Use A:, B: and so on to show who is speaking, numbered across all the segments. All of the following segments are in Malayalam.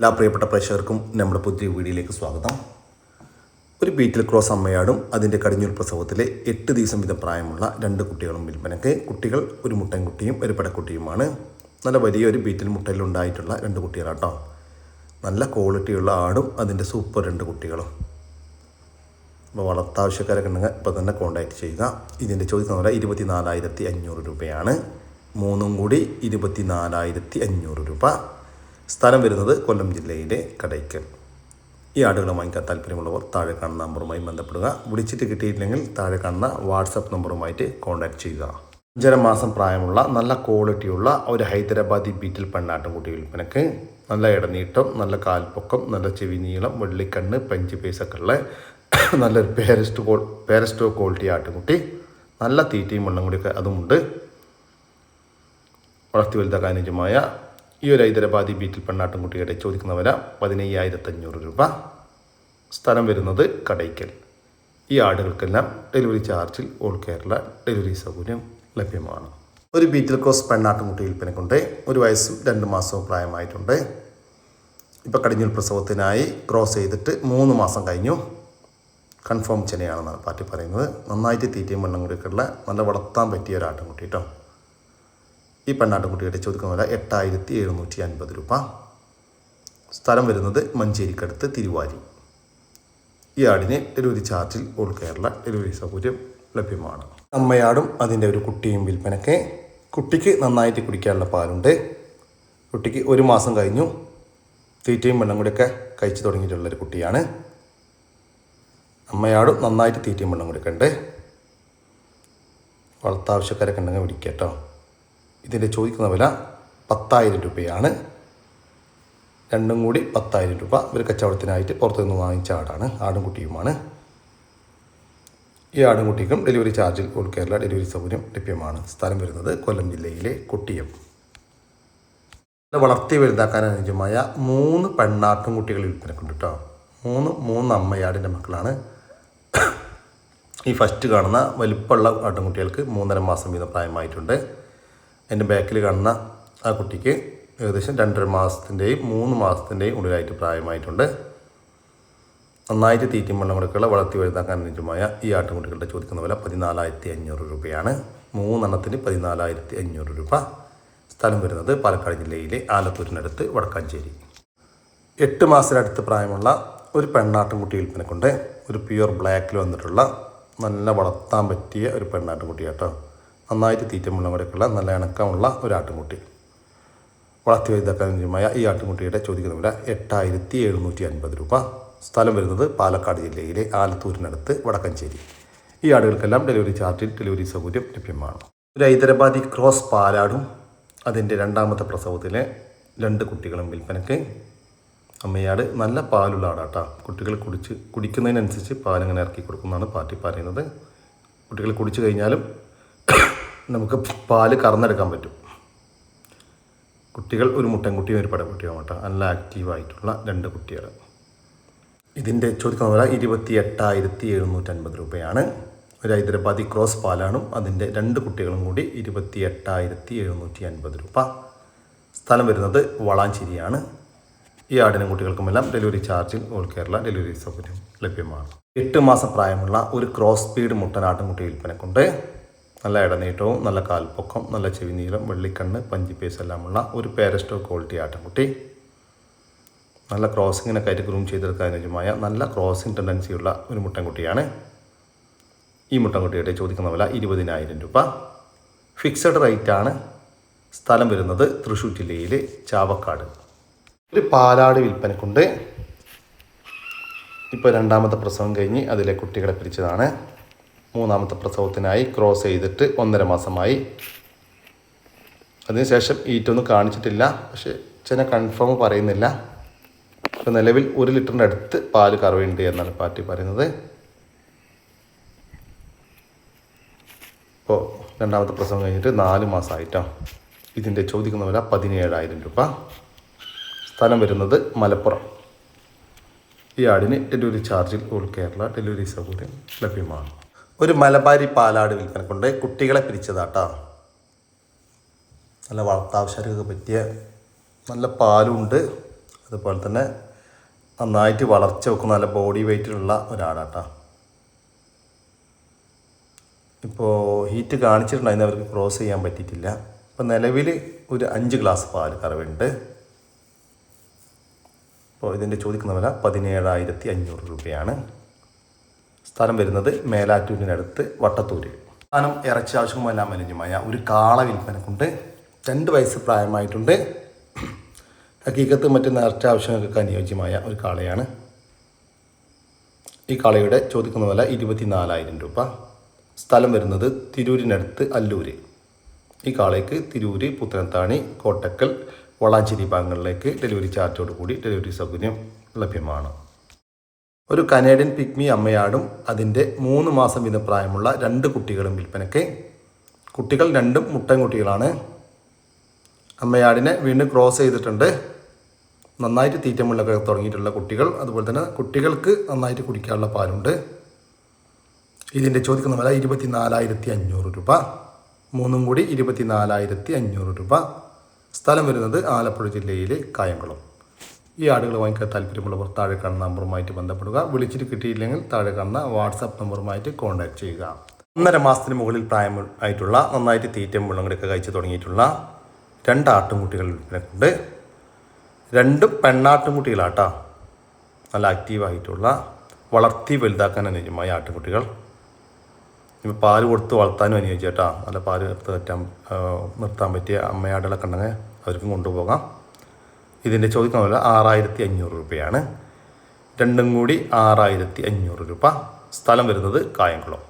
A: എല്ലാ പ്രിയപ്പെട്ട പ്രേക്ഷകർക്കും നമ്മുടെ പുതിയ വീഡിയോയിലേക്ക് സ്വാഗതം. ഒരു ബീറ്റിൽ ക്രോസ് അമ്മയാടും അതിന്റെ കടിഞ്ഞൂർ പ്രസവത്തിലെ എട്ട് ദിവസം വീതം പ്രായമുള്ള രണ്ട് കുട്ടികളും വിൽപ്പനയ്ക്ക്. കുട്ടികൾ ഒരു മുട്ടൻകുട്ടിയും ഒരു പെടക്കുട്ടിയുമാണ്. നല്ല വലിയൊരു ബീറ്റിൽ മുട്ടയിലുണ്ടായിട്ടുള്ള രണ്ട് കുട്ടികളാട്ടോ. നല്ല ക്വാളിറ്റിയുള്ള ആടും അതിന്റെ സൂപ്പർ രണ്ട് കുട്ടികളും. അപ്പോൾ വളർത്താവശ്യക്കാരൊക്കെ ഉണ്ടെങ്കിൽ ഇപ്പോൾ തന്നെ കോൺടാക്റ്റ് ചെയ്യുക. ഇതിന്റെ ചോദിക്കുന്ന വില ഇരുപത്തി നാലായിരത്തി അഞ്ഞൂറ് രൂപയാണ്. മൂന്നും കൂടി ഇരുപത്തി നാലായിരത്തി അഞ്ഞൂറ് രൂപ. സ്ഥലം വരുന്നത് കൊല്ലം ജില്ലയിലെ കടയ്ക്കൽ ഈ ആടുകളെ വാങ്ങിക്കാൻ താല്പര്യമുള്ളവർ താഴെ കാണുന്ന നമ്പറുമായി ബന്ധപ്പെടുക. വിളിച്ചിട്ട് കിട്ടിയില്ലെങ്കിൽ താഴെ കാണുന്ന വാട്സപ്പ് നമ്പറുമായിട്ട് കോൺടാക്ട് ചെയ്യുക. അഞ്ചര മാസം പ്രായമുള്ള നല്ല ക്വാളിറ്റിയുള്ള ഒരു ഹൈദരാബാദി ബീറ്റിൽ പെണ്ണാട്ടുംകുട്ടി വിൽപ്പനക്ക് നല്ല ഇടനീട്ടം നല്ല കാൽപ്പൊക്കം നല്ല ചെവി നീളം വെള്ളിക്കണ്ണ് പഞ്ച് പേസൊക്കെ ഉള്ള നല്ലൊരു പേരസ്റ്റ് കോ പേരസ്റ്റോ ക്വാളിറ്റി ആട്ടുംകുട്ടി നല്ല തീറ്റയും വെള്ളം കൂടിയൊക്കെ അതുമുണ്ട്. വളർത്തി വലുതാക്കാൻ അനുജമായ ഈ ഒരു ഹൈദരാബാദി ബീറ്റിൽ പെണ്ണാട്ടുംകുട്ടിയുടെ ചോദിക്കുന്ന വില പതിനയ്യായിരത്തഞ്ഞൂറ് രൂപ. സ്ഥലം വരുന്നത് കടയ്ക്കൽ. ഈ ആടുകൾക്കെല്ലാം ഡെലിവറി ചാർജിൽ ഓൾ കേരള ഡെലിവറി സൗകര്യം ലഭ്യമാണ്. ഒരു ബീറ്റിൽ ക്രോസ് പെണ്ണാട്ടുംകുട്ടി വിൽപ്പനക്കുണ്ട് ഒരു വയസ്സും രണ്ട് മാസവും പ്രായമായിട്ടുണ്ട്. ഇപ്പോൾ കടിഞ്ഞൂൽ പ്രസവത്തിനായി ക്രോസ് ചെയ്തിട്ട് മൂന്ന് മാസം കഴിഞ്ഞു. കൺഫേം ചെനയാണെന്നാണ് പാർട്ടി പറയുന്നത്. നന്നായിട്ട് തീറ്റയും വെള്ളം കൂടിയൊക്കെയുള്ള നല്ല വളർത്താൻ പറ്റിയ ഒരു ആട്ടുംകുട്ടി കേട്ടോ ഈ പെണ്ണാട്ടുംകുട്ടിയുടെ ചോദിക്കുന്ന വില എട്ടായിരത്തി എഴുന്നൂറ്റി അൻപത് രൂപ. സ്ഥലം വരുന്നത് മഞ്ചേരിക്കടുത്ത് തിരുവാരി. ഈ ആടിന് ഡെലിവറി ചാർജിൽ ഓൾ കേരള ഡെലിവറി സൗകര്യം ലഭ്യമാണ്. അമ്മയാടും അതിന്റെ ഒരു കുട്ടിയും വിൽപ്പനയ്ക്ക്. കുട്ടിക്ക് നന്നായിട്ട് കുടിക്കാനുള്ള പാലുണ്ട്. കുട്ടിക്ക് ഒരു മാസം കഴിഞ്ഞു. തീറ്റയും വെള്ളം കൂടിയൊക്കെ കഴിച്ചു തുടങ്ങിയിട്ടുള്ളൊരു കുട്ടിയാണ്. അമ്മയാടും നന്നായിട്ട് തീറ്റയും വെള്ളം കൊടുക്കണ്ട് വളർത്താവശ്യക്കാരൊക്കെ ഉണ്ടെങ്കിൽ വിളിക്കാം കേട്ടോ. ഇതിന്റെ ചോദിക്കുന്ന വില പത്തായിരം രൂപയാണ്. രണ്ടും കൂടി പത്തായിരം രൂപ. ഇവർ കച്ചവടത്തിനായിട്ട് പുറത്തുനിന്ന് വാങ്ങിച്ച ആടാണ്. ആടും കുട്ടിയുമാണ് ഈ ആടും കുട്ടിക്കും ഡെലിവറി ചാർജിൽ ഓൾ കേരള ഡെലിവറി സൗകര്യം ലഭ്യമാണ്. സ്ഥലം വരുന്നത് കൊല്ലം ജില്ലയിലെ കുട്ടിയം. വളർത്തി വലുതാക്കാൻ അനുയോജ്യമായ മൂന്ന് പെണ്ണാട്ടും കുട്ടികൾ വിൽപ്പനക്കുണ്ട് കേട്ടോ. മൂന്ന് മൂന്ന് അമ്മയാടിന്റെ മക്കളാണ്. ഈ ഫസ്റ്റ് കാണുന്ന വലിപ്പമുള്ള ആട്ടുംകുട്ടികൾക്ക് മൂന്നര മാസം വീതം പ്രായമായിട്ടുണ്ട്. എന്റെ ബാക്കിൽ കാണുന്ന ആ കുട്ടിക്ക് ഏകദേശം രണ്ടര മാസത്തിന്റെയും മൂന്ന് മാസത്തിന്റെയും ഉള്ളിലായിട്ട് പ്രായമായിട്ടുണ്ട്. നന്നായിട്ട് തീറ്റയും വെള്ളം കൊടുക്കുള്ള വളർത്തി വലുതാക്കാൻ അനുയോജ്യമായ ഈ ആട്ടുംകുട്ടികളുടെ ചോദിക്കുന്ന വില പതിനാലായിരത്തി അഞ്ഞൂറ് രൂപയാണ്. മൂന്നെണ്ണത്തിന് പതിനാലായിരത്തി അഞ്ഞൂറ് രൂപ. സ്ഥലം വരുന്നത് പാലക്കാട് ജില്ലയിലെ ആലത്തൂരിനടുത്ത് വടക്കാഞ്ചേരി. എട്ട് മാസത്തിനടുത്ത് പ്രായമുള്ള ഒരു പെണ്ണാട്ടുംകുട്ടി വിൽപ്പനക്കുണ്ട്. ഒരു പ്യുവർ ബ്ലാക്കിൽ വന്നിട്ടുള്ള നല്ല വളർത്താൻ പറ്റിയ ഒരു പെണ്ണാട്ടുംകുട്ടി കേട്ടോ നന്നായിട്ട് തീറ്റ വെള്ളം കൂടെയൊക്കെയുള്ള നല്ല ഇണക്കമുള്ള ഒരു ആട്ടുമുട്ടി. വളർത്തി വലുതാക്കാൻ ഈ ആട്ടുമുട്ടിയുടെ ചോദിക്കുന്ന വില എട്ടായിരത്തി എഴുന്നൂറ്റി അൻപത് രൂപ. സ്ഥലം വരുന്നത് പാലക്കാട് ജില്ലയിലെ ആലത്തൂരിനടുത്ത് വടക്കഞ്ചേരി. ഈ ആടുകൾക്കെല്ലാം ഡെലിവറി ചാർജിൽ ഡെലിവറി സൗകര്യം ലഭ്യമാണ്. ഒരു ഹൈദരാബാദി ക്രോസ് പാലാടും അതിന്റെ രണ്ടാമത്തെ പ്രസവത്തിലെ രണ്ട് കുട്ടികളും വിൽപ്പനയ്ക്ക്. അമ്മയാട് നല്ല പാലുള്ള ആടാട്ടാ. കുട്ടികൾ കുടിച്ച് കുടിക്കുന്നതിനനുസരിച്ച് പാലിങ്ങനെ ഇറക്കി കൊടുക്കുന്നതാണ് പാർട്ടി പറയുന്നത്. കുട്ടികൾ കുടിച്ചു കഴിഞ്ഞാലും നമുക്ക് പാൽ കറന്നെടുക്കാൻ പറ്റും. കുട്ടികൾ ഒരു മുട്ടൻ മുട്ടൻകുട്ടിയും ഒരു പടക്കുട്ടിയും കേട്ടോ നല്ല ആക്റ്റീവായിട്ടുള്ള രണ്ട് കുട്ടികൾ ഇതിന്റെ ചോദിക്കുന്ന വില ഇരുപത്തി എട്ടായിരത്തി എഴുന്നൂറ്റൻപത് രൂപയാണ്. ഒരു ഹൈദരാബാദി ക്രോസ് പാലാണ് അതിന്റെ രണ്ട് കുട്ടികളും കൂടി ഇരുപത്തി എട്ടായിരത്തി എഴുന്നൂറ്റി അൻപത് രൂപ. സ്ഥലം വരുന്നത് വളാഞ്ചേരിയാണ്. ഈ ആടിനും കുട്ടികൾക്കുമെല്ലാം ഡെലിവറി ചാർജിൽ ഓൾ കേരള ഡെലിവറി സൗകര്യം ലഭ്യമാണ്. എട്ട് മാസം പ്രായമുള്ള ഒരു ക്രോസ് സ്പീഡ് മുട്ടനാട്ടുംകുട്ടി വിൽപ്പനക്കുണ്ട്. നല്ല ഇടനീട്ടവും നല്ല കാൽപ്പൊക്കം നല്ല ചെവി നീളം വെള്ളിക്കണ്ണ് പഞ്ചിപ്പേസ് എല്ലാമുള്ള ഒരു പേരസ്റ്റോ ക്വാളിറ്റി ആട്ടൻകുട്ടി. നല്ല ക്രോസിങ്ങിനൊക്കെ ആയിട്ട് ഗ്രൂം ചെയ്തെടുക്കാൻ അനുയോജ്യമായ നല്ല ക്രോസിങ് ടെൻഡൻസിയുള്ള ഒരു മുട്ടൻകുട്ടിയാണ്. ഈ മുട്ടൻകുട്ടിയുടെ ചോദിക്കുന്ന വില ഇരുപതിനായിരം രൂപ. ഫിക്സഡ് റേറ്റാണ് സ്ഥലം വരുന്നത് തൃശ്ശൂർ ജില്ലയിൽ ചാവക്കാട്. ഒരു പാലാട് വിൽപ്പനക്കുണ്ട്. ഇപ്പോൾ രണ്ടാമത്തെ പ്രസവം കഴിഞ്ഞ് അതിലെ കുട്ടികളെ പിരിച്ചതാണ്. മൂന്നാമത്തെ പ്രസവത്തിനായി ക്രോസ് ചെയ്തിട്ട് ഒന്നര മാസമായി. അതിനുശേഷം ഈറ്റൊന്നും കാണിച്ചിട്ടില്ല. പക്ഷേ ചെന കൺഫേം പറയുന്നില്ല. ഇപ്പോൾ നിലവിൽ ഒരു ലിറ്ററിന്റെ അടുത്ത് പാൽ കറവുണ്ട് എന്നാണ് പാർട്ടി പറയുന്നത്. ഇപ്പോൾ രണ്ടാമത്തെ പ്രസവം കഴിഞ്ഞിട്ട് നാല് മാസമായിട്ടോ. ഇതിന്റെ ചോദിക്കുന്ന വില പതിനേഴായിരം രൂപ. സ്ഥലം വരുന്നത് മലപ്പുറം. ഈ ആടിന് ഡെലിവറി ചാർജിൽ ഓൾ കേരള ഡെലിവറി സൗകര്യം ലഭ്യമാണ്. ഒരു മലബാരി പാലാട് വിൽപ്പന കൊണ്ട് കുട്ടികളെ പിരിച്ചതാട്ടോ. നല്ല വളർത്താവശ്യങ്ങൾക്ക് പറ്റിയ നല്ല പാലുണ്ട്. അതുപോലെ തന്നെ നന്നായിട്ട് വളർച്ച വെക്കുന്ന നല്ല ബോഡി വെയ്റ്റിലുള്ള ഒരാടാട്ടാ ഇപ്പോൾ ഹീറ്റ് കാണിച്ചിട്ടുണ്ടായിരുന്നു അവർക്ക് ക്രോസ് ചെയ്യാൻ പറ്റിയിട്ടില്ല. ഇപ്പോൾ നിലവിൽ ഒരു അഞ്ച് ഗ്ലാസ് പാൽ കറവുണ്ട് അപ്പോൾ ഇതിന്റെ ചോദിക്കുന്ന വില പതിനേഴായിരത്തി അഞ്ഞൂറ് രൂപയാണ്. സ്ഥലം വരുന്നത് മേലാറ്റൂരിനടുത്ത് വട്ടത്തൂര്. സ്ഥാനം ഇറച്ചി ആവശ്യമെല്ലാം അനുജമായ ഒരു കാള വിൽപ്പനക്കുണ്ട്. രണ്ട് വയസ്സ് പ്രായമായിട്ടുണ്ട്. ഹക്കീക്കത്ത് മറ്റു നേർച്ച ആവശ്യങ്ങൾക്ക് അനുയോജ്യമായ ഒരു കാളയാണ്. ഈ കാളയുടെ ചോദിക്കുന്ന വില ഇരുപത്തിനാലായിരം രൂപ. സ്ഥലം വരുന്നത് തിരൂരിനടുത്ത് അല്ലൂര്. ഈ കാളയ്ക്ക് തിരൂര് പുത്തനത്താണി കോട്ടക്കൽ വളാഞ്ചേരി ഭാഗങ്ങളിലേക്ക് ഡെലിവറി ചാർജോട് കൂടി ഡെലിവറി സൗകര്യം ലഭ്യമാണ്. ഒരു കനേഡിയൻ പിഗ്മി അമ്മയാടും അതിന്റെ മൂന്ന് മാസം വീതം പ്രായമുള്ള രണ്ട് കുട്ടികളും വിൽപ്പനയ്ക്ക്. കുട്ടികൾ രണ്ടും മുട്ടൻ കുട്ടികളാണ്. അമ്മയാടിനെ വീണ്ടും ക്രോസ് ചെയ്തിട്ടുണ്ട്. നന്നായിട്ട് തീറ്റമുള്ളൊക്കെ തുടങ്ങിയിട്ടുള്ള കുട്ടികൾ. അതുപോലെ തന്നെ കുട്ടികൾക്ക് നന്നായിട്ട് കുടിക്കാനുള്ള പാലുണ്ട്. ഇതിന്റെ ചോദിക്കുന്ന വില ഇരുപത്തി നാലായിരത്തി അഞ്ഞൂറ് രൂപ. മൂന്നും കൂടി ഇരുപത്തി നാലായിരത്തി അഞ്ഞൂറ് രൂപ. സ്ഥലം വരുന്നത് ആലപ്പുഴ ജില്ലയിലെ കായംകുളം. ഈ ആടുകൾ വാങ്ങിക്കാൻ താല്പര്യമുള്ളവർ താഴെ കാണുന്ന നമ്പറുമായിട്ട് ബന്ധപ്പെടുക. വിളിച്ചിട്ട് കിട്ടിയില്ലെങ്കിൽ താഴെ കാണുന്ന വാട്സാപ്പ് നമ്പറുമായിട്ട് കോൺടാക്ട് ചെയ്യുക. ഒന്നര മാസത്തിന് മുകളിൽ പ്രായമായിട്ടുള്ള നന്നായിട്ട് തീറ്റയും വെള്ളങ്ങളൊക്കെ കഴിച്ച് തുടങ്ങിയിട്ടുള്ള രണ്ട് ആട്ടുംകുട്ടികൾ വിൽപ്പനക്കുണ്ട് രണ്ടും പെണ്ണാട്ടുംകുട്ടികളാട്ടാ. നല്ല ആക്റ്റീവായിട്ടുള്ള വളർത്തി വലുതാക്കാൻ അനുയോജ്യമായ ആട്ടുംകുട്ടികൾ. ഇപ്പോൾ പാൽ കൊടുത്ത് വളർത്താനും അനുയോജ്യം കേട്ടോ നല്ല പാൽ പറ്റാൻ നിർത്താൻ പറ്റിയ അമ്മയാടുകളൊക്കെ ഉണ്ടെങ്കിൽ അവർക്കും കൊണ്ടുപോകാം. ഇതിന്റെ ചോദിക്കുന്ന വില ആറായിരത്തി അഞ്ഞൂറ് രൂപയാണ്. രണ്ടും കൂടി ആറായിരത്തി അഞ്ഞൂറ് രൂപ. സ്ഥലം വരുന്നത് കായംകുളം.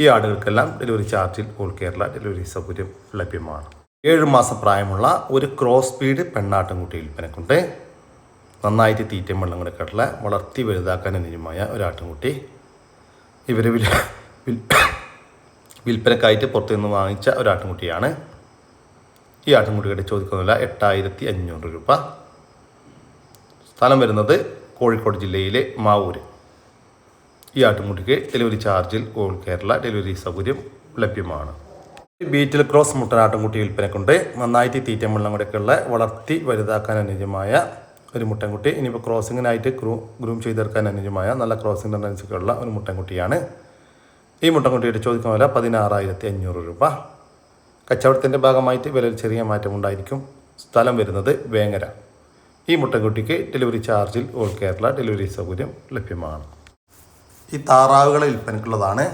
A: ഈ ആടുകൾക്കെല്ലാം ഡെലിവറി ചാർജിൽ ഓൾ കേരള ഡെലിവറി സൗകര്യം ലഭ്യമാണ്. ഏഴ് മാസം പ്രായമുള്ള ഒരു ക്രോസ് സ്പീഡ് പെണ്ണാട്ടുംകുട്ടി വിൽപ്പനക്കുണ്ട്. നന്നായിട്ട് തീറ്റയും വെള്ളം കൂടെ കടല വളർത്തി വലുതാക്കാൻ അനുജമായ ഒരാട്ടുംകുട്ടി. ഇവർ വില വിൽ വിൽപ്പനക്കായിട്ട് പുറത്തു നിന്ന് വാങ്ങിച്ച ഒരാട്ടുംകുട്ടിയാണ്. ഈ ആട്ടുംകുട്ടിയുടെ ചോദിക്കുന്നില്ല എട്ടായിരത്തി അഞ്ഞൂറ് രൂപ. സ്ഥലം വരുന്നത് കോഴിക്കോട് ജില്ലയിലെ മാവൂര്. ഈ ആട്ടുമുട്ടിക്ക് ഡെലിവറി ചാർജിൽ ഓൾ കേരള ഡെലിവറി സൗകര്യം ലഭ്യമാണ്. ബീറ്റിൽ ക്രോസ് മുട്ടനാട്ടുംകുട്ടി വിൽപ്പനക്കുണ്ട്. നന്നായിട്ട് തീറ്റം വെള്ളം കൂടെയൊക്കെയുള്ള വളർത്തി വലുതാക്കാൻ അനുയോജ്യമായ ഒരു മുട്ടൻകുട്ടി. ഇനിയിപ്പോൾ ക്രോസിങ്ങിനായിട്ട് ഗ്രൂ ഗ്രൂം ചെയ്തെടുക്കാൻ അനുയോജ്യമായ നല്ല ക്രോസിംഗ് ടെൻഡൻസിക്കുള്ള ഒരു മുട്ടൻകുട്ടിയാണ്. ഈ മുട്ടൻകുട്ടിയുടെ ചോദിക്കുന്ന വില പതിനാറായിരത്തി അഞ്ഞൂറ് രൂപ. കച്ചവടത്തിന്റെ ഭാഗമായിട്ട് വിലയിൽ ചെറിയ മാറ്റമുണ്ടായിരിക്കും. സ്ഥലം വരുന്നത് വേങ്ങര. ഈ മുട്ടൻകുട്ടിക്ക് ഡെലിവറി ചാർജിൽ ഓൾ കേരള ഡെലിവറി സൗകര്യം ലഭ്യമാണ്. ഈ താറാവുകളെ വിൽപ്പനക്കുള്ളതാണ്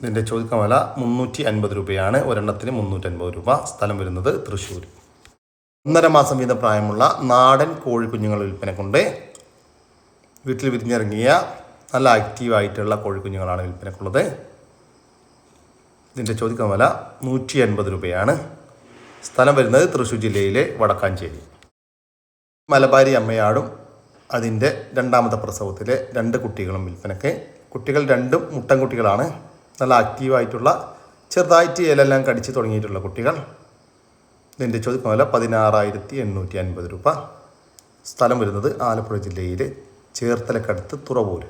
A: ഇതിന്റെ ചോദിക്കാൻ വില മുന്നൂറ്റി അൻപത് രൂപയാണ്. ഒരെണ്ണത്തിന് മുന്നൂറ്റൻപത് രൂപ. സ്ഥലം വരുന്നത് തൃശ്ശൂർ ഒന്നര മാസം വീതം പ്രായമുള്ള നാടൻ കോഴിക്കുഞ്ഞുങ്ങൾ വിൽപ്പനക്കുണ്ട് വീട്ടിൽ വിരിഞ്ഞിറങ്ങിയ നല്ല ആക്റ്റീവായിട്ടുള്ള കോഴിക്കുഞ്ഞുങ്ങളാണ് വിൽപ്പനക്കുള്ളത് ഇതിന്റെ ചോദിക്കാൻ വില നൂറ്റി അൻപത് രൂപയാണ്. സ്ഥലം വരുന്നത് തൃശ്ശൂർ ജില്ലയിലെ വടക്കാഞ്ചേരി. മലബാരി അമ്മയാടും അതിന്റെ രണ്ടാമത്തെ പ്രസവത്തിലെ രണ്ട് കുട്ടികളും വിൽപ്പനയ്ക്ക്. കുട്ടികൾ രണ്ടും മുട്ടൻ കുട്ടികളാണ്. നല്ല ആക്റ്റീവായിട്ടുള്ള ചെറുതായിട്ട് ഇലെല്ലാം കടിച്ച് തുടങ്ങിയിട്ടുള്ള കുട്ടികൾ. ഇതിന്റെ ചോദ്യം വില പതിനാറായിരത്തി എണ്ണൂറ്റി അൻപത് രൂപ. സ്ഥലം വരുന്നത് ആലപ്പുഴ ജില്ലയിലെ ചേർത്തലക്കടുത്ത് തുറവൂര്.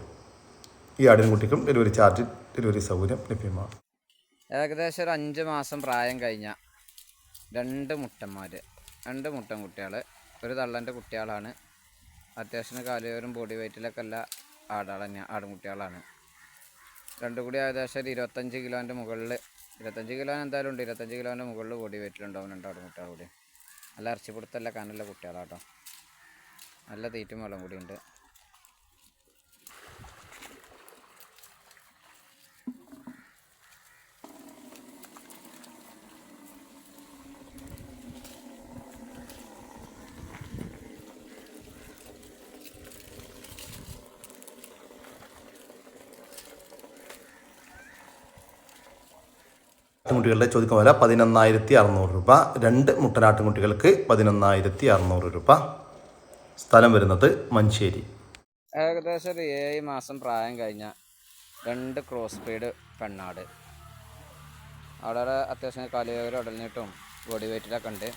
A: ഈ ആടിൻകുട്ടിക്കും ഡെലിവറി ചാർജ് ഡെലിവറി സൗകര്യം ലഭ്യമാണ്.
B: ഏകദേശം ഒരു അഞ്ച് മാസം പ്രായം കഴിഞ്ഞ രണ്ട് മുട്ടന്മാർ രണ്ട് മുട്ടൻ കുട്ടികൾ ഒരു തള്ളന്റെ കുട്ടികളാണ്. അത്യാവശ്യം കാലുയോരും ബോഡി വെയിറ്റിലൊക്കെ അല്ല ആടുകൾ തന്നെയാണ് ആടുംകുട്ടികളാണ്. രണ്ടും കൂടി ഏകദേശം ഒരു ഇരുപത്തഞ്ച് കിലോന്റെ മുകളിൽ ഇരുപത്തഞ്ച് കിലോ എന്തായാലും ഉണ്ട്. ഇരുപത്തഞ്ച് കിലോന്റെ മുകളിൽ ബോഡി വെയിറ്റിലുണ്ടാവും രണ്ട് ആടുംകുട്ടികൾ കൂടി. നല്ല ഇറച്ചിപ്പിടുത്തല്ല കനല്ല കുട്ടികളാട്ടോ. നല്ല തീറ്റും വെള്ളം കൂടി
A: ആട്ടുംകുട്ടികളുടെ ചോദിക്കുന്ന വില പതിനൊന്നായിരത്തി അറുന്നൂറ് രൂപ. രണ്ട് മുട്ടനാട്ടുംകുട്ടികൾക്ക് പതിനൊന്നായിരത്തി അറുന്നൂറ് രൂപ. സ്ഥലം വരുന്നത് മഞ്ചേരി.
B: ഏകദേശം ഒരു ഏഴ് മാസം പ്രായം കഴിഞ്ഞ രണ്ട് ക്രോസ് സ്പീഡ് പെണ്ണാട്. അവിടെ അത്യാവശ്യം കാലുവേര് ഉടലിനിട്ടും ബോഡി വെയിറ്റിലൊക്കെ ഉണ്ട്.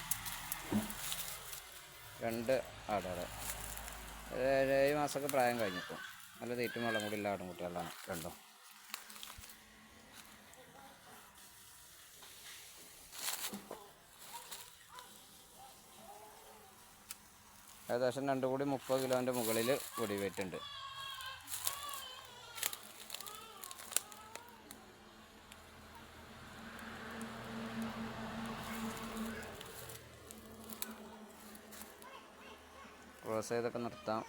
B: രണ്ട് ആടുകൾ ഏഴ് മാസമൊക്കെ പ്രായം കഴിഞ്ഞിപ്പോൾ നല്ല തീറ്റും വെള്ളം കൂടി ഇല്ല ആടും കുട്ടികളാണ് രണ്ടും. ഏകദേശം രണ്ടു കൂടി മുപ്പത് കിലോന്റെ മുകളിൽ പൊടി വെയിറ്റ് ഉണ്ട്. ക്രോസ് ചെയ്തൊക്കെ നിർത്താം.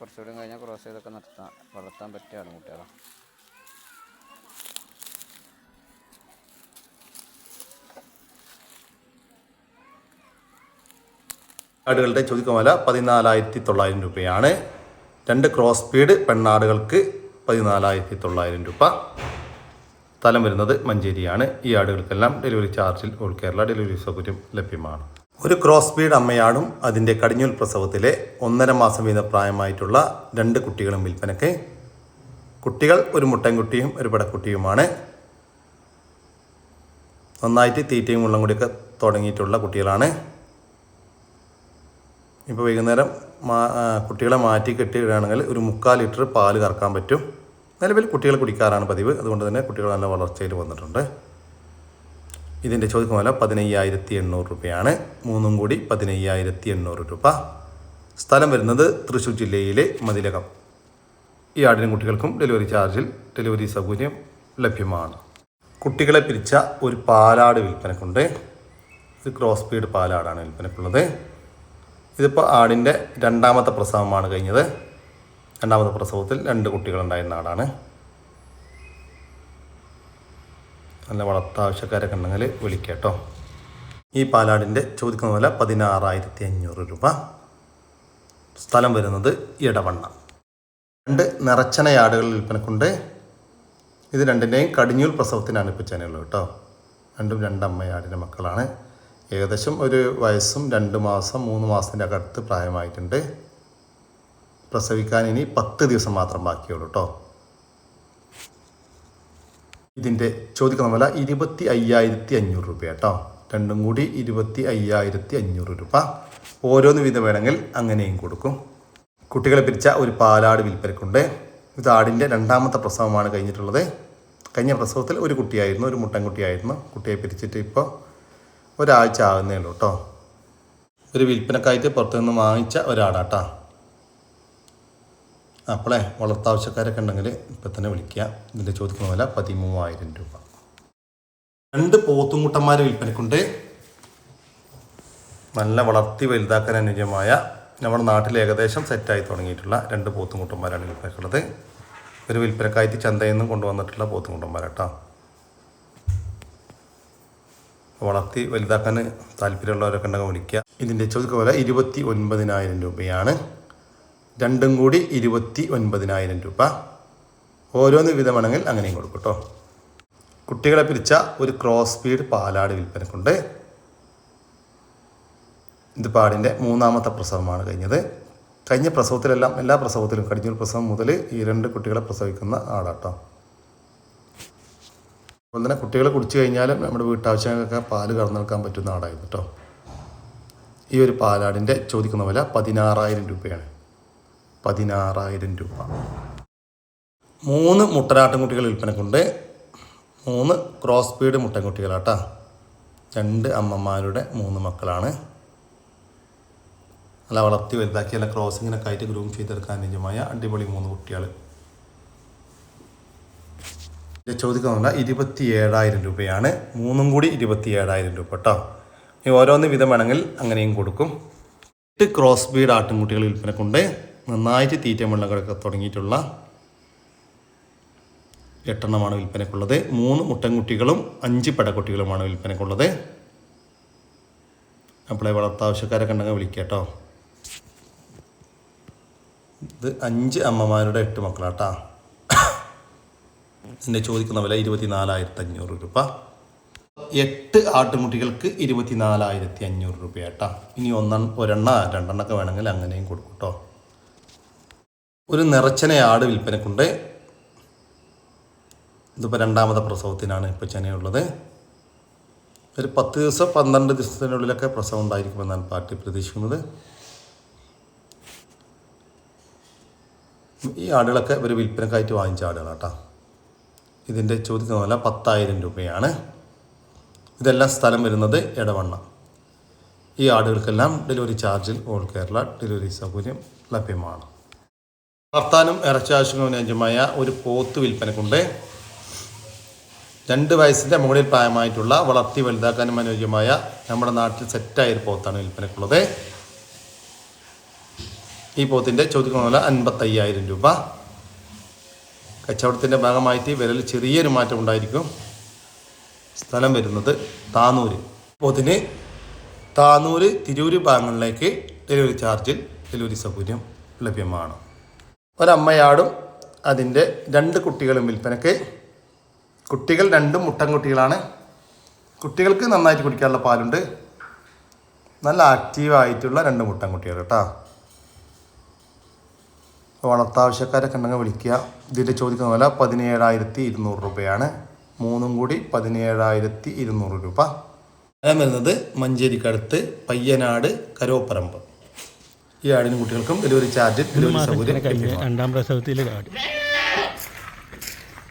B: കുറച്ചുകൂടി കഴിഞ്ഞാൽ ക്രോസ് ചെയ്തൊക്കെ നിർത്താം. വളർത്താൻ പറ്റിയ ആൺകുട്ടികളാണ്
A: ആടുകളുടെ ചോദിക്കുന്ന വില പതിനാലായിരത്തി തൊള്ളായിരം രൂപയാണ്. രണ്ട് ക്രോസ് സ്പീഡ് പെണ്ണാടുകൾക്ക് പതിനാലായിരത്തി തൊള്ളായിരം രൂപ. സ്ഥലം വരുന്നത് മഞ്ചേരിയാണ്. ഈ ആടുകൾക്കെല്ലാം ഡെലിവറി ചാർജിൽ ഓൾ കേരള ഡെലിവറി സൗകര്യം ലഭ്യമാണ്. ഒരു ക്രോസ് സ്പീഡ് അമ്മയാടും അതിന്റെ കടിഞ്ഞൂൽ പ്രസവത്തിലെ ഒന്നര മാസം വീത പ്രായമായിട്ടുള്ള രണ്ട് കുട്ടികളും വിൽപ്പനയ്ക്ക്. കുട്ടികൾ ഒരു മുട്ടൻകുട്ടിയും ഒരു പടക്കുട്ടിയുമാണ്. നന്നായിട്ട് തീറ്റയും വെള്ളം കൂടിയൊക്കെ തുടങ്ങിയിട്ടുള്ള കുട്ടികളാണ്. ഇപ്പോൾ വൈകുന്നേരം മാ കുട്ടികളെ മാറ്റി കെട്ടിയിടുകയാണെങ്കിൽ ഒരു മുക്കാൽ ലിറ്റർ പാൽ കറക്കാൻ പറ്റും. നിലവിൽ കുട്ടികൾ കുടിക്കാറാണ് പതിവ്. അതുകൊണ്ട് തന്നെ കുട്ടികൾ നല്ല വളർച്ചയിൽ വന്നിട്ടുണ്ട്. ഇതിന്റെ പോലെ പതിനയ്യായിരത്തി എണ്ണൂറ് രൂപയാണ്. മൂന്നും കൂടി പതിനയ്യായിരത്തി എണ്ണൂറ് രൂപ. സ്ഥലം വരുന്നത് തൃശ്ശൂർ ജില്ലയിലെ മതിലകം. ഈ ആടിനും കുട്ടികൾക്കും ഡെലിവറി ചാർജിൽ ഡെലിവറി സൗകര്യം ലഭ്യമാണ്. കുട്ടികളെ പിരിച്ച ഒരു പാലാട് വിൽപ്പനക്കുണ്ട്. ഇത് ക്രോസ് സ്പീഡ് പാലാടാണ് വിൽപ്പനക്കുള്ളത്. ഇതിപ്പോൾ ആടിന്റെ രണ്ടാമത്തെ പ്രസവമാണ് കഴിഞ്ഞത്. രണ്ടാമത്തെ പ്രസവത്തിൽ രണ്ട് കുട്ടികളുണ്ടായിരുന്ന ആടാണ്. നല്ല വളർത്താവശ്യക്കാരൊക്കെ ഉണ്ടെങ്കിൽ വിളിക്കട്ടോ. ഈ പാലാടിന്റെ ചോദിക്കുന്ന വില പതിനാറായിരത്തി അഞ്ഞൂറ് രൂപ. സ്ഥലം വരുന്നത് ഇടവണ്ണ. രണ്ട് നിറച്ചനയാടുകൾ വിൽപ്പനക്കുണ്ട്. ഇത് രണ്ടിന്റെയും കടിഞ്ഞൂൽ പ്രസവത്തിനാണ് ഇപ്പോൾ ചെനയുള്ളത് കേട്ടോ. രണ്ടും രണ്ടമ്മയാടിന്റെ മക്കളാണ്. ഏകദേശം ഒരു വയസ്സും രണ്ട് മാസം മൂന്ന് മാസത്തിന്റെ അകത്ത് പ്രായമായിട്ടുണ്ട്. പ്രസവിക്കാൻ ഇനി പത്ത് ദിവസം മാത്രം ബാക്കിയുള്ളൂ കേട്ടോ ഇതിന്റെ ചോദിക്കുന്ന വില ഇരുപത്തി അയ്യായിരത്തി അഞ്ഞൂറ് രൂപ കേട്ടോ രണ്ടും കൂടി ഇരുപത്തി അയ്യായിരത്തി അഞ്ഞൂറ് രൂപ. ഓരോന്ന് വീതം വേണമെങ്കിൽ അങ്ങനെയും കൊടുക്കും. കുട്ടികളെ പിരിച്ച ഒരു പാലാട് വിൽപ്പനക്കുണ്ട്. ഇത് ആടിന്റെ രണ്ടാമത്തെ പ്രസവമാണ് കഴിഞ്ഞിട്ടുള്ളത്. കഴിഞ്ഞ പ്രസവത്തിൽ ഒരു കുട്ടിയായിരുന്നു ഒരു മുട്ടൻകുട്ടിയായിരുന്നു. കുട്ടിയെ പിരിച്ചിട്ട് ഇപ്പോൾ ഒരാഴ്ച ആകുന്നേ ഉള്ളൂ കേട്ടോ ഒരു വിൽപ്പനക്കായിട്ട് പുറത്തുനിന്ന് വാങ്ങിച്ച ഒരാടാട്ടാ അപ്പോളേ വളർത്താവശ്യക്കാരൊക്കെ ഉണ്ടെങ്കിൽ ഇപ്പം തന്നെ വിളിക്കുക ഇതിന്റെ ചോദിക്കുന്ന വില പതിമൂവായിരം രൂപ. രണ്ട് പോത്തുംകുട്ടന്മാർ വിൽപ്പനക്കുണ്ട്. നല്ല വളർത്തി വലുതാക്കാൻ അനുയോജ്യമായ നമ്മുടെ നാട്ടിൽ ഏകദേശം സെറ്റായി തുടങ്ങിയിട്ടുള്ള രണ്ട് പോത്തുംകുട്ടന്മാരാണ് വിൽപ്പനക്കുള്ളത്. ഒരു വിൽപ്പനക്കായിട്ട് ചന്തയിൽ നിന്നും കൊണ്ടുവന്നിട്ടുള്ള പോത്തുംകുട്ടന്മാരാട്ടോ. വളർത്തി വലുതാക്കാൻ താല്പര്യമുള്ളവരൊക്കെ ഉണ്ടെങ്കിൽ വിളിക്കുക. ഇതിന്റെ ചോദിക്കുന്ന വില ഇരുപത്തി ഒൻപതിനായിരം രൂപയാണ്. രണ്ടും കൂടി ഇരുപത്തി ഒൻപതിനായിരം രൂപ. ഓരോന്ന് വിധമാണെങ്കിൽ അങ്ങനെയും കൊടുക്കും കേട്ടോ കുട്ടികളെ പിരിച്ച ഒരു ക്രോസ് സ്പീഡ് പാലാട് വിൽപ്പനക്കുണ്ട്. ഇത് പാടിന്റെ മൂന്നാമത്തെ പ്രസവമാണ് കഴിഞ്ഞത്. കഴിഞ്ഞ പ്രസവത്തിലെല്ലാം എല്ലാ പ്രസവത്തിലും കടിഞ്ഞൂർ പ്രസവം മുതൽ ഈ രണ്ട് കുട്ടികളെ പ്രസവിക്കുന്ന ആടാട്ടോ അതുപോലെ തന്നെ കുട്ടികളെ കുടിച്ചു കഴിഞ്ഞാൽ നമ്മുടെ വീട്ടാവശ്യങ്ങൾക്കൊക്കെ പാൽ കറന്നെടുക്കാൻ പറ്റുന്ന ആടായിരുന്നു കേട്ടോ. ഈ ഒരു പാലാടിന്റെ ചോദിക്കുന്ന വില പതിനാറായിരം രൂപയാണ്. പതിനാറായിരം രൂപ. മൂന്ന് മുട്ടനാട്ടിൻകുട്ടികൾ വിൽപ്പനക്കുണ്ട്. മൂന്ന് ക്രോസ് സ്പീഡ് മുട്ടൻകുട്ടികളാട്ടാ രണ്ട് അമ്മമാരുടെ മൂന്ന് മക്കളാണ്. നല്ല വളർത്തി വലുതാക്കി നല്ല ക്രോസിങ്ങിനൊക്കെ ആയിട്ട് ഗ്രൂം ചെയ്തെടുക്കാൻ അനുയോജ്യമായ അടിപൊളി മൂന്ന് കുട്ടികൾ ചോദിക്കുന്നില്ല ഇരുപത്തി ഏഴായിരം രൂപയാണ്. മൂന്നും കൂടി ഇരുപത്തി ഏഴായിരം രൂപ കേട്ടോ. ഇനി ഓരോന്ന് വിധം വേണമെങ്കിൽ അങ്ങനെയും കൊടുക്കും. എട്ട് ക്രോസ് ബീഡ് ആട്ടിൻകുട്ടികൾ വിൽപ്പനക്കുണ്ട്. നന്നായിട്ട് തീറ്റ വെള്ളങ്ങളൊക്കെ തുടങ്ങിയിട്ടുള്ള എട്ടെണ്ണമാണ് വിൽപ്പനക്കുള്ളത്. മൂന്ന് മുട്ടൻകുട്ടികളും അഞ്ച് പെടക്കുട്ടികളുമാണ് വിൽപ്പനക്കുള്ളത്. അപ്പോളെ വളർത്താവശ്യക്കാരൊക്കെ ഉണ്ടെങ്കിൽ വിളിക്കുക കേട്ടോ. ഇത് അഞ്ച് അമ്മമാരുടെ എട്ട് മക്കളാട്ടാ. ഇതിന്റെ ചോദിക്കുന്ന വില ഇരുപത്തി നാലായിരത്തി അഞ്ഞൂറ് രൂപ. എട്ട് ആട്ടുമുട്ടികൾക്ക് ഇരുപത്തി നാലായിരത്തി അഞ്ഞൂറ് കേട്ടോ ഇനി ഒന്ന ഒരെണ്ണ രണ്ടെണ്ണൊക്കെ വേണമെങ്കിൽ അങ്ങനെയും കൊടുക്കും ഒരു നിറച്ചന ആട് വിൽപ്പനക്കുണ്ട്. ഇതിപ്പോൾ രണ്ടാമത്തെ പ്രസവത്തിനാണ് ഇപ്പോൾ ചെനയുള്ളത്. ഒരു പത്ത് ദിവസം പന്ത്രണ്ട് ദിവസത്തിനുള്ളിലൊക്കെ പ്രസവം ഉണ്ടായിരിക്കുമെന്നാണ് പാർട്ടി പ്രതീക്ഷിക്കുന്നത്. ഈ ആടുകളൊക്കെ ഒരു വിൽപ്പനക്കായിട്ട് വാങ്ങിച്ച ആടുകളാണ് കേട്ടോ ഇതിന്റെ ചോദിക്കുന്ന വില പത്തായിരം രൂപയാണ്. ഇതെല്ലാം സ്ഥലം വരുന്നത് എടവണ്ണ. ഈ ആടുകൾക്കെല്ലാം ഡെലിവറി ചാർജിൽ ഓൾ കേരള ഡെലിവറി സൗകര്യം ലഭ്യമാണ്. വർത്താനം ഇറച്ചി അനുയോജ്യമായ ഒരു പോത്ത് വിൽപ്പനക്കുണ്ട്. രണ്ട് വയസ്സിന്റെ മുകളിൽ പ്രായമായിട്ടുള്ള വളർത്തി വലുതാക്കാനും അനുയോജ്യമായ നമ്മുടെ നാട്ടിൽ സെറ്റായ ഒരു പോത്താണ് വിൽപ്പനക്കുള്ളത്. ഈ പോത്തിന്റെ ചോദിക്കുന്ന വില അൻപത്തയ്യായിരം രൂപ. കച്ചവടത്തിന്റെ ഭാഗമായിട്ട് വിലയിൽ ചെറിയൊരു മാറ്റം ഉണ്ടായിരിക്കും. സ്ഥലം വരുന്നത് താനൂര്. അതിന് താനൂര് തിരൂര് ഭാഗങ്ങളിലേക്ക് ഡെലിവറി ചാർജിൽ ഡെലിവറി സൗകര്യം ലഭ്യമാണ്. ഒരമ്മയാടും അതിന്റെ രണ്ട് കുട്ടികളും വിൽപ്പനയ്ക്ക് കുട്ടികൾ രണ്ടും മുട്ടൻ കുട്ടികളാണ്. കുട്ടികൾക്ക് നന്നായിട്ട് കുടിക്കാനുള്ള പാലുണ്ട്. നല്ല ആക്റ്റീവായിട്ടുള്ള രണ്ട് മുട്ടൻ കുട്ടികൾ കേട്ടോ. വളർത്താവശ്യക്കാരൊക്കെ കണ്ടങ്ങ് വിളിക്കുക. ഇതിന്റെ ചോദിക്കുന്ന വില പതിനേഴായിരത്തി ഇരുന്നൂറ് രൂപയാണ്. മൂന്നും കൂടി പതിനേഴായിരത്തി ഇരുന്നൂറ് രൂപ. സ്ഥലം വരുന്നത് മഞ്ചേരിക്കടുത്ത് പയ്യനാട് കരോപ്പറമ്പ്. ഈ ആടിനും കുട്ടികൾക്കും ഡെലിവറി ചാർജ് ഡെലിവറി സൗകര്യം
C: കഴിഞ്ഞ രണ്ടാം പ്രസവത്തിലെ കാട്.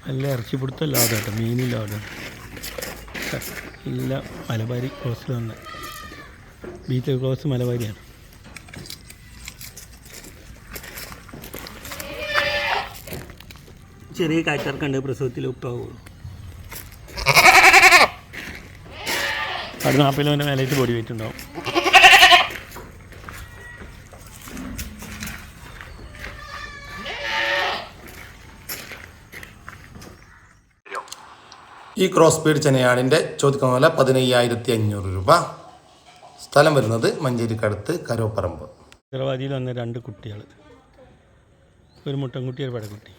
C: നല്ല ഇറച്ചി പിടുത്തം ലാഭം കേട്ടോ മീനും ലാഭം ഇല്ല മലബാരി ക്ലോസിൽ വന്ന്. ബീച്ച് ക്രോസ് മലബാരിയാണ്. ചെറിയ കാറ്റർക്കുണ്ട് പ്രസവത്തിൽ ഉപ്പാവുള്ളൂ അവിടെ നാൽപ്പത് കിലോന്റെ മേലേക്ക് ബോഡി വെയിറ്റ് ഉണ്ടാവും.
A: ഈ ക്രോസ് ബീഡ് ചെനയാടിന്റെ ചോദിക്കുന്ന പോലെ പതിനയ്യായിരത്തി അഞ്ഞൂറ് രൂപ. സ്ഥലം വരുന്നത് മഞ്ചേരിക്കടുത്ത് കരോപ്പറമ്പ്.
C: ഹൈദരാബാദിൽ വന്ന രണ്ട് കുട്ടികൾ ഒരു മുട്ടൻകുട്ടി ഒരു പെടക്കുട്ടി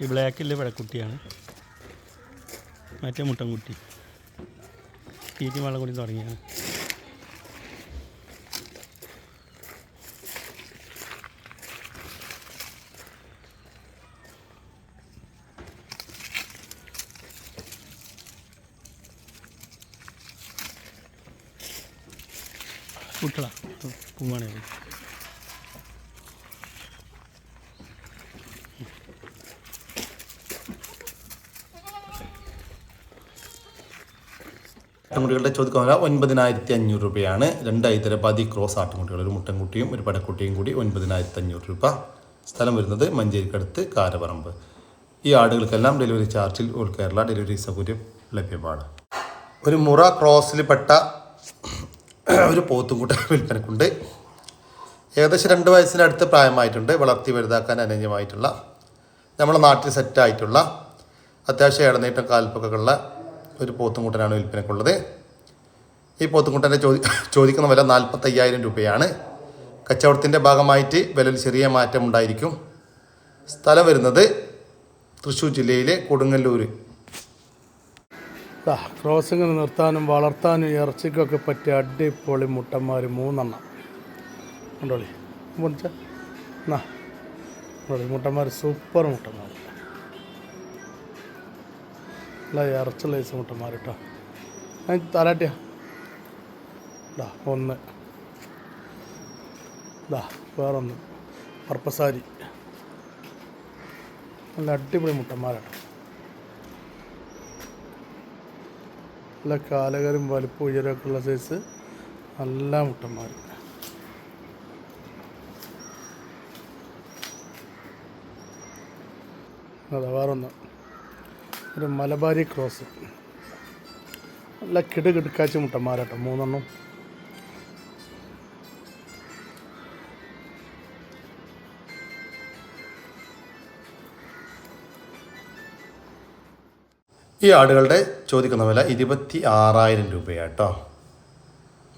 C: ഈ ബ്ലാക്കിലെ പഴക്കുട്ടിയാണ് മറ്റേ മുട്ടൻകുട്ടി. തീറ്റി വെള്ളം കൂടി തുടങ്ങിയാണ് കുട്ടികളാ പൂവാണേ
A: ചോദിക്കുന്ന വില ഒൻപതിനായിരത്തി അഞ്ഞൂറ് രൂപയാണ് രണ്ട് ഹൈദരാബാദി ക്രോസ് ആട്ടുംകുട്ടികൾ ഒരു മുട്ടൻകുട്ടിയും ഒരു പടക്കുട്ടിയും കൂടി ഒൻപതിനായിരത്തി അഞ്ഞൂറ് രൂപ. സ്ഥലം വരുന്നത് മഞ്ചേരിക്കടുത്ത് കാരപറമ്പ് ഈ ആടുകൾക്കെല്ലാം ഡെലിവറി ചാർജിൽ ഓൾ കേരള ഡെലിവറി സൗകര്യം ലഭ്യമാണ്. ഒരു മുറ ക്രോസിൽപ്പെട്ട ഒരു പോത്തുംകുട്ട വിൽപ്പനക്കുണ്ട്. ഏകദേശം രണ്ട് വയസ്സിനടുത്ത് പ്രായമായിട്ടുണ്ട്. വളർത്തി വലുതാക്കാൻ അനുയോജ്യമായിട്ടുള്ള നമ്മുടെ നാട്ടിൽ സെറ്റായിട്ടുള്ള അത്യാവശ്യം ഇടനീട്ടം കാൽപ്പൊക്കെ ഉള്ള ഒരു പോത്തുംകുട്ടനാണ് വിൽപ്പനക്കുള്ളത്. ഈ പോത്തുംകുട്ടന്റെ ചോദി ചോദിക്കുന്ന വില നാൽപ്പത്തയ്യായിരം രൂപയാണ്. കച്ചവടത്തിന്റെ ഭാഗമായിട്ട് വിലയിൽ ചെറിയ മാറ്റം ഉണ്ടായിരിക്കും. സ്ഥലം വരുന്നത് തൃശ്ശൂർ ജില്ലയിലെ കൊടുങ്ങല്ലൂർ
D: ക്രോസിങ്ങിന് നിർത്താനും വളർത്താനും ഇറച്ചിക്കൊക്കെ പറ്റിയ അടിപൊളി മുട്ടന്മാർ മൂന്നെണ്ണം. ഉണ്ടോളി എന്നാ മുട്ടന്മാർ സൂപ്പർ മുട്ടന്മാർ നല്ല ഇറച്ചി ലൈസ് മുട്ടന്മാർ കേട്ടോ ഞാൻ ദാ ഒന്ന്. ദാ വേറൊന്ന്. പർപ്പസാരി. നല്ല അടിപൊളി മുട്ടന്മാരാണ് നല്ല കാലകരും വലുപ്പം ഉയരമൊക്കെ ഉള്ള സൈസ് നല്ല മുട്ടന്മാർ അതാ വേറൊന്ന്. ഒരു മലബാരി ക്രോസ്. നല്ല കിട് കിടുക്കാച്ച മുട്ടന്മാരാട്ടോ മൂന്നെണ്ണം.
A: ഈ ആടുകളുടെ ചോദിക്കുന്ന വില ഇരുപത്തി ആറായിരം രൂപയാട്ടോ.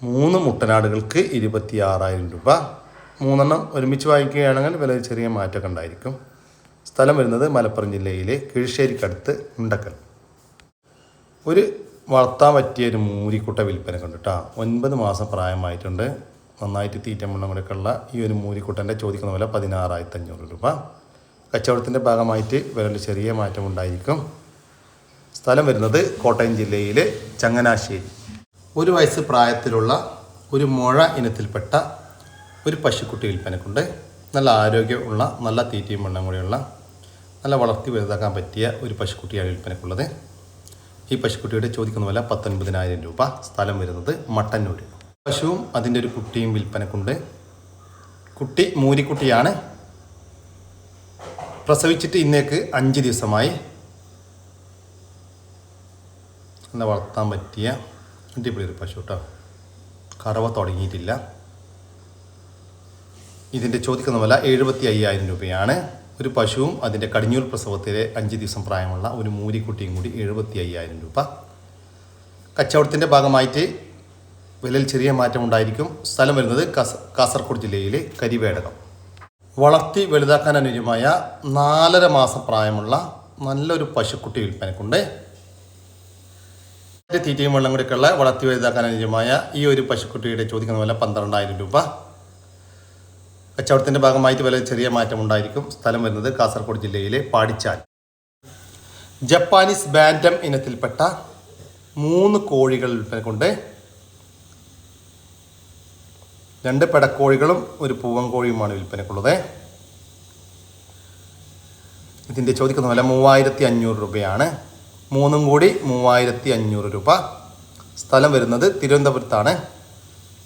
A: മൂന്ന് മുട്ടനാടുകൾക്ക് ഇരുപത്തി ആറായിരം രൂപ. മൂന്നെണ്ണം ഒരുമിച്ച് വാങ്ങിക്കുകയാണെങ്കിൽ വില ചെറിയ മാറ്റമൊക്കെ ഉണ്ടായിരിക്കും. സ്ഥലം വരുന്നത് മലപ്പുറം ജില്ലയിലെ കിഴിശ്ശേരിക്കടുത്ത് ഉണ്ടക്കൽ ഒരു വളർത്താൻ പറ്റിയ ഒരു മൂരിക്കുട്ട വിൽപ്പന കണ്ടു കേട്ടോ. ഒൻപത് മാസം പ്രായമായിട്ടുണ്ട്. നന്നായിട്ട് തീറ്റ മണ്ണം കൂടെയൊക്കെ ഉള്ള ഈ ഒരു മൂരിക്കുട്ടന്റെ ചോദിക്കുന്ന വില പതിനാറായിരത്തി അഞ്ഞൂറ് രൂപ. കച്ചവടത്തിന്റെ ഭാഗമായിട്ട് വിലയിൽ ചെറിയ മാറ്റം ഉണ്ടായിരിക്കും സ്ഥലം വരുന്നത് കോട്ടയം ജില്ലയിലെ ചങ്ങനാശ്ശേരി. ഒരു വയസ്സ് പ്രായത്തിലുള്ള ഒരു മുഴ ഇനത്തിൽപ്പെട്ട ഒരു പശുക്കുട്ടി വിൽപ്പനക്കുണ്ട്. നല്ല ആരോഗ്യമുള്ള നല്ല തീറ്റയും വെള്ളം കൂടിയുള്ള നല്ല വളർത്തി വലുതാക്കാൻ പറ്റിയ ഒരു പശുക്കുട്ടിയാണ് വിൽപ്പനക്കുള്ളത്. ഈ പശുക്കുട്ടിയുടെ ചോദിക്കുന്ന വില പത്തൊൻപതിനായിരം രൂപ. സ്ഥലം വരുന്നത് മട്ടന്നൂർ പശുവും അതിന്റെ ഒരു കുട്ടിയും വിൽപ്പനക്കുണ്ട്. കുട്ടി മൂരിക്കുട്ടിയാണ്. പ്രസവിച്ചിട്ട് ഇന്നേക്ക് അഞ്ച് ദിവസമായി നല്ല വളർത്താൻ പറ്റിയ അടിപൊളി ഒരു പശു കേട്ടോ കറവ തുടങ്ങിയിട്ടില്ല. ഇതിന്റെ ചോദിക്കുന്ന വില എഴുപത്തി അയ്യായിരം രൂപയാണ്. ഒരു പശുവും അതിന്റെ കടിഞ്ഞൂർ പ്രസവത്തിലെ അഞ്ച് ദിവസം പ്രായമുള്ള ഒരു മൂരിക്കുട്ടിയും കൂടി എഴുപത്തി അയ്യായിരം രൂപ. കച്ചവടത്തിന്റെ ഭാഗമായിട്ട് വിലയിൽ ചെറിയ മാറ്റം ഉണ്ടായിരിക്കും. സ്ഥലം വരുന്നത് കാസ കാസർഗോഡ് ജില്ലയിലെ കരിവേടകം. വളർത്തി വലുതാക്കാൻ അനുയോജ്യമായ നാലര മാസം പ്രായമുള്ള നല്ലൊരു പശുക്കുട്ടി വിൽപ്പനക്കുണ്ട്. തീറ്റയും വെള്ളം കൊടുക്കുള്ള വളർത്തി വലുതാക്കാൻ അനുയോജ്യമായ ഈ ഒരു പശുക്കുട്ടിയുടെ ചോദിക്കുന്ന വില പന്ത്രണ്ടായിരം രൂപ. കച്ചവടത്തിന്റെ ഭാഗമായിട്ട് വില ചെറിയ മാറ്റം ഉണ്ടായിരിക്കും. സ്ഥലം വരുന്നത് കാസർഗോഡ് ജില്ലയിലെ പാടിച്ചാൽ. ജപ്പാനീസ് ബാൻഡം ഇനത്തിൽപ്പെട്ട മൂന്ന് കോഴികൾ വിൽപ്പനക്കുണ്ട്. രണ്ട് പെടക്കോഴികളും ഒരു പൂവൻ കോഴിയുമാണ് വിൽപ്പനക്കുള്ളത്. ഇതിന്റെ ചോദിക്കുന്ന വില മൂവായിരത്തി അഞ്ഞൂറ് രൂപയാണ്. മൂന്നും കൂടി മൂവായിരത്തി അഞ്ഞൂറ് രൂപ. സ്ഥലം വരുന്നത് തിരുവനന്തപുരത്താണ്.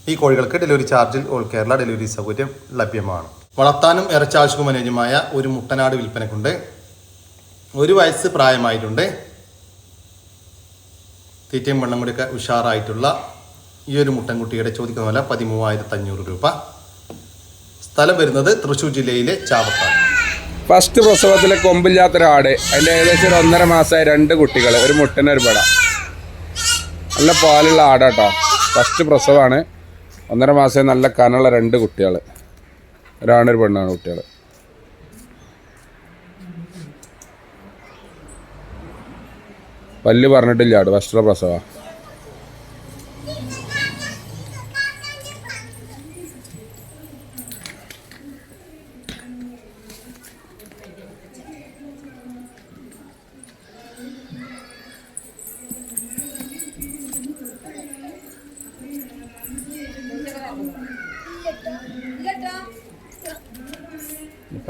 A: ഈ കോഴികൾക്ക് ഡെലിവറി ചാർജിൽ ഓൾ കേരള ഡെലിവറി സൗകര്യം ലഭ്യമാണ്. വളർത്താനും ഇറച്ചാവശ്യവും അനുയോജ്യമായ ഒരു മുട്ടനാട് വിൽപ്പനക്കുണ്ട്. ഒരു വയസ്സ് പ്രായമായിട്ടുണ്ട്. തീറ്റയും വെള്ളം കൂടിയൊക്കെ ഉഷാറായിട്ടുള്ള ഈ ഒരു മുട്ടൻകുട്ടിയുടെ ചോദിക്കുന്ന വില പതിമൂവായിരത്തി അഞ്ഞൂറ് രൂപ. സ്ഥലം വരുന്നത് തൃശ്ശൂർ ജില്ലയിലെ ചാവക്കാട്.
E: ഫസ്റ്റ് പ്രസവത്തിലെ കൊമ്പില്ലാത്തൊരാട്. അതിന്റെ ഏകദേശം ഒരു ഒന്നര മാസമായ രണ്ട് കുട്ടികൾ ഒരു മുട്ടനൊരു പട. നല്ല പാലുള്ള ആടാട്ടോ. ഫസ്റ്റ് പ്രസവമാണ് ഒന്നര മാസമായി നല്ല കനുള്ള രണ്ട് കുട്ടികൾ ഒരാണൊരു പെണ്ണാണ് കുട്ടികൾ പല്ല് പറഞ്ഞിട്ടില്ല ആട് ഫസ്റ്റ് പ്രസവ.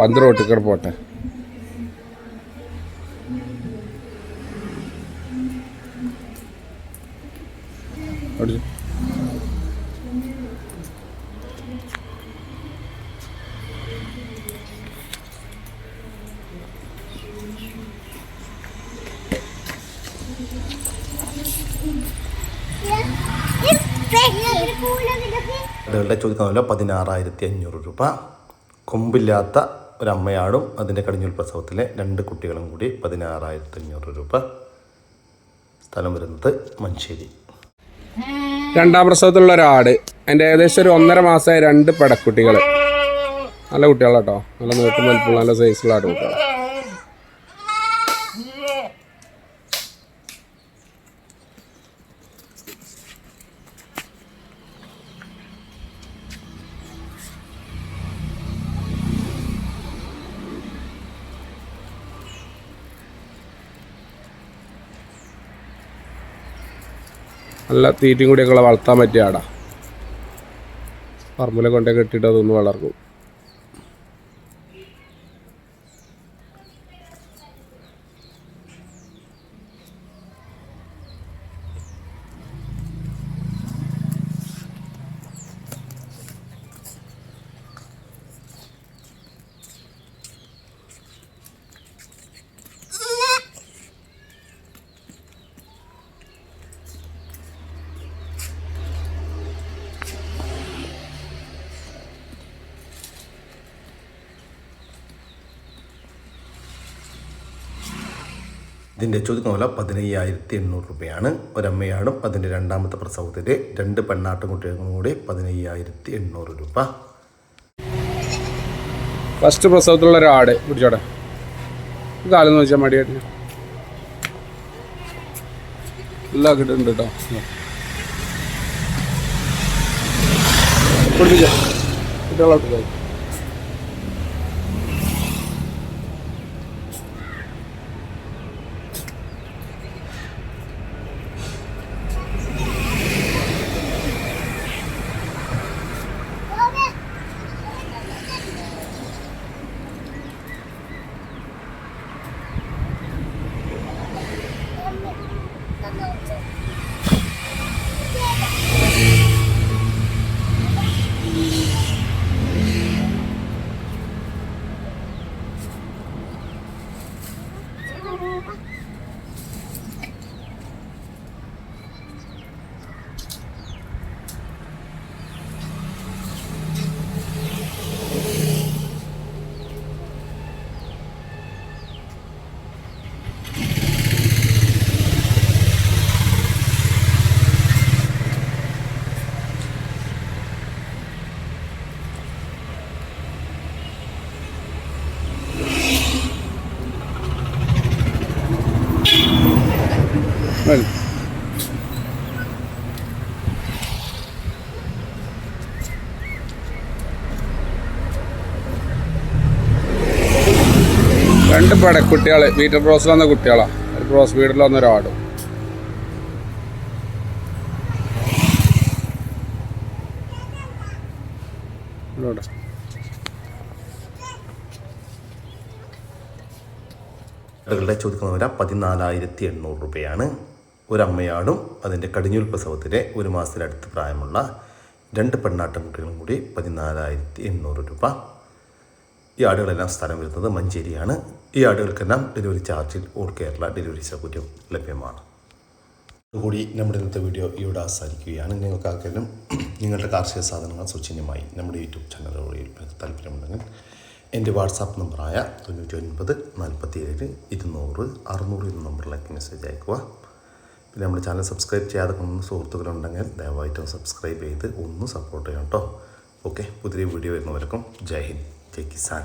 E: പന്ത് റോട്ടിക്കർ പോട്ടെ.
A: ചോദിക്കാമല്ലോ പതിനാറായിരത്തി അഞ്ഞൂറ് രൂപ. കൊമ്പില്ലാത്ത ഒരമ്മയാടും അതിന്റെ കടിഞ്ഞൂൽ പ്രസവത്തിലെ രണ്ട് കുട്ടികളും കൂടി പതിനാറായിരത്തി അഞ്ഞൂറ് രൂപ സ്ഥലം വരുന്നത് മഞ്ചേരി.
E: രണ്ടാം പ്രസവത്തിലുള്ള ഒരാട്. അതിന്റെ ഏകദേശം ഒരു ഒന്നര മാസമായ രണ്ട് പടക്കുട്ടികൾ നല്ല കുട്ടികളാട്ടോ. നല്ല വലിപ്പമുള്ള നല്ല സൈസുള്ള ആട് കുട്ടികൾ നല്ല തീറ്റയും കൂടിയൊക്കെ വളർത്താൻ പറ്റിയ ആടാ. പറമ്പിലെ കൊണ്ടേ കെട്ടിയിട്ട് അതൊന്ന് വളർക്കും.
A: ചോദിക്കുന്ന പോലെ പതിനയ്യായിരത്തി എണ്ണൂറ് രൂപയാണ്. ഒരമ്മയാണ് അതിന്റെ രണ്ടാമത്തെ പ്രസവത്തിൽ രണ്ട് പെണ്ണാട്ടും കുട്ടികളും കൂടി പതിനയ്യായിരത്തി എണ്ണൂറ് രൂപ.
E: ഫസ്റ്റ് പ്രസവത്തിലുള്ള ഒരാട് പിടിച്ചോടെ കാലം വെച്ചാൽ മടിയായിട്ട് എല്ലാം കിട്ടുന്നുണ്ട് കേട്ടോ കുട്ടികളോട്ട് രണ്ട് കുട്ടികൾ മീറ്റർ ക്രോസിൽ വന്ന കുട്ടികളാണ് ഒരു ക്രോസ് വീട്ടിൽ വന്ന ഒരാടും ഇവിടെ.
A: ആടുകളുടെ ചോദിക്കുന്ന വില പതിനാലായിരത്തി എണ്ണൂറ് രൂപയാണ്. ഒരമ്മയാടും അതിന്റെ കടിഞ്ഞൂൽ പ്രസവത്തിലെ ഒരു മാസത്തിനടുത്ത് പ്രായമുള്ള രണ്ട് പെണ്ണാട്ടുംകുട്ടികളും കൂടി പതിനാലായിരത്തി എണ്ണൂറ് രൂപ ഈ ആടുകളെല്ലാം സ്ഥലം വരുന്നത് മഞ്ചേരിയാണ്. ഈ ആടുകൾക്കെല്ലാം ഡെലിവറി ചാർജിൽ ഓൾ കേരള ഡെലിവറി സൗകര്യം ലഭ്യമാണ്. അതുകൂടി നമ്മുടെ ഇന്നത്തെ വീഡിയോ ഇവിടെ അവസാനിക്കുകയാണ്. നിങ്ങൾക്ക് ആർക്കെങ്കിലും നിങ്ങളുടെ കാർഷിക സാധനങ്ങൾ സൗജന്യമായി നമ്മുടെ യൂട്യൂബ് ചാനൽ വഴി താല്പര്യമുണ്ടെങ്കിൽ എന്റെ വാട്സാപ്പ് നമ്പറായ തൊണ്ണൂറ്റി ഒൻപത് നാൽപ്പത്തി ഏഴ് ഇരുന്നൂറ് അറുന്നൂറ് എന്ന നമ്പറിലേക്ക് മെസ്സേജ് അയക്കുക. പിന്നെ നമ്മുടെ ചാനൽ സബ്സ്ക്രൈബ് ചെയ്യാതെ കാണുന്ന സുഹൃത്തുക്കളുണ്ടെങ്കിൽ ദയവായിട്ടും സബ്സ്ക്രൈബ് ചെയ്ത് ഒന്ന് സപ്പോർട്ട് ചെയ്യണം കേട്ടോ ഓക്കെ പുതിയ വീഡിയോ വരുന്നവർക്കും ജയ് ഹിന്ദ്. ജയ് കിസാൻ